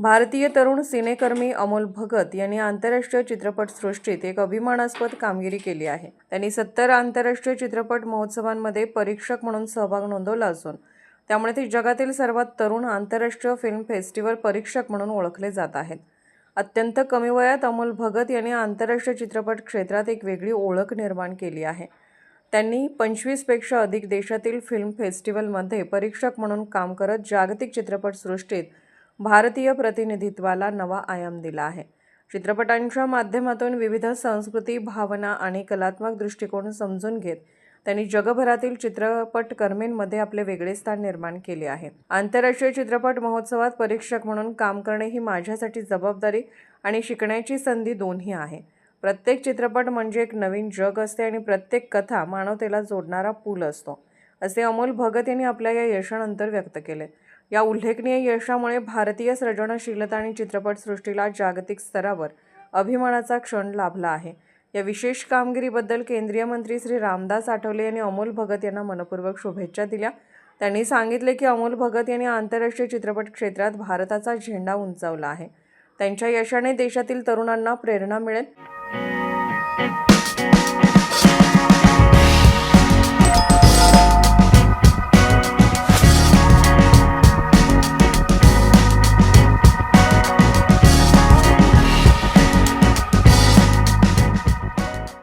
भारतीय तरुण सिनेकर्मी अमोल भगत यांनी आंतरराष्ट्रीय चित्रपटसृष्टीत एक अभिमानास्पद कामगिरी केली आहे. त्यांनी सत्तर आंतरराष्ट्रीय चित्रपट महोत्सवांमध्ये परीक्षक म्हणून सहभाग नोंदवला असून त्यामुळे ते जगातील सर्वात तरुण आंतरराष्ट्रीय फिल्म फेस्टिवल परीक्षक म्हणून ओळखले जात आहेत. अत्यंत कमी वयात अमोल भगत यांनी आंतरराष्ट्रीय चित्रपट क्षेत्रात एक वेगळी ओळख निर्माण केली आहे. त्यांनी पंचवीसपेक्षा अधिक देशातील फिल्म फेस्टिवलमध्ये परीक्षक म्हणून काम करत जागतिक चित्रपटसृष्टीत भारतीय प्रतिनिधित्वाला नवा आयाम दिला आहे. चित्रपटांच्या माध्यमातून विविध संस्कृती भावना आणि कलात्मक दृष्टिकोन समजून घेत त्यांनी जगभरातील चित्रपटकर्मींमध्ये आपले वेगळे स्थान निर्माण केले आहे. आंतरराष्ट्रीय चित्रपट महोत्सवात परीक्षक म्हणून काम करणे ही माझ्यासाठी जबाबदारी आणि शिकण्याची संधी दोन्ही आहे. प्रत्येक चित्रपट म्हणजे एक नवीन जग असते आणि प्रत्येक कथा मानवतेला जोडणारा पूल असतो. असे अमोल भगत यांनी आपल्या या यशानंतर व्यक्त केले. या उल्लेखनीय यशामुळे भारतीय सृजनशीलता आणि चित्रपटसृष्टीला जागतिक स्तरावर अभिमानाचा क्षण लाभला आहे. या विशेष कामगिरीबद्दल केंद्रीय मंत्री श्री रामदास आठवले यांनी अमोल भगत यांना मनपूर्वक शुभेच्छा दिल्या. त्यांनी सांगितले की अमोल भगत यांनी आंतरराष्ट्रीय चित्रपट क्षेत्रात भारताचा झेंडा उंचावला आहे. त्यांच्या यशाने देशातील तरुणांना प्रेरणा मिळेल.